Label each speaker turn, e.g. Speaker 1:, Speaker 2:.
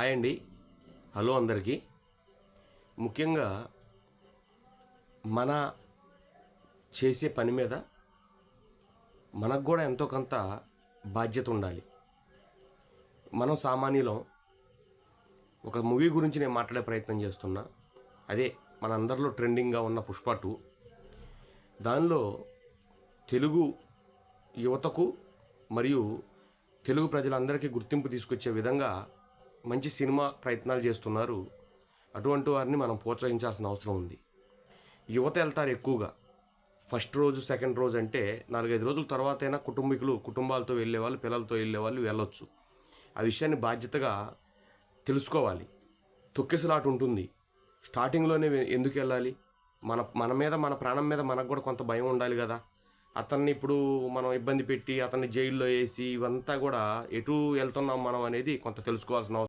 Speaker 1: Hi అండి. Hello అందరికీ. ముఖ్యంగా మన చేసే పని మీద మనకు కూడా ఎంతో కొంత బాధ్యత ఉండాలి. మనం సామాన్యులం. ఒక మూవీ గురించి నేను మాట్లాడే ప్రయత్నం చేస్తున్నా. అదే మన అందరిలో ట్రెండింగ్గా ఉన్న పుష్ప టూ. దానిలో తెలుగు యువతకు మరియు తెలుగు ప్రజలందరికీ గుర్తింపు తీసుకొచ్చే విధంగా మంచి సినిమా ప్రయత్నాలు చేస్తున్నారు. అటువంటి వారిని మనం ప్రోత్సహించాల్సిన అవసరం ఉంది. యువత వెళ్తారు ఎక్కువగా. ఫస్ట్ రోజు సెకండ్ రోజు అంటే నాలుగైదు రోజుల తర్వాతైనా కుటుంబీకులు కుటుంబాలతో వెళ్ళేవాళ్ళు పిల్లలతో వెళ్ళేవాళ్ళు వెళ్ళొచ్చు. ఆ విషయాన్ని బాధ్యతగా తెలుసుకోవాలి. తొక్కిసలాట ఉంటుంది. స్టార్టింగ్లోనే ఎందుకు వెళ్ళాలి? మన మన మీద మన ప్రాణం మీద మనకు కూడా కొంత భయం ఉండాలి కదా. అతన్ని ఇప్పుడు మనం ఇబ్బంది పెట్టి అతన్ని జైల్లో వేసి ఇవంతా కూడా ఎటు వెళ్తున్నాం మనం అనేది కొంత తెలుసుకోవాల్సిన అవసరం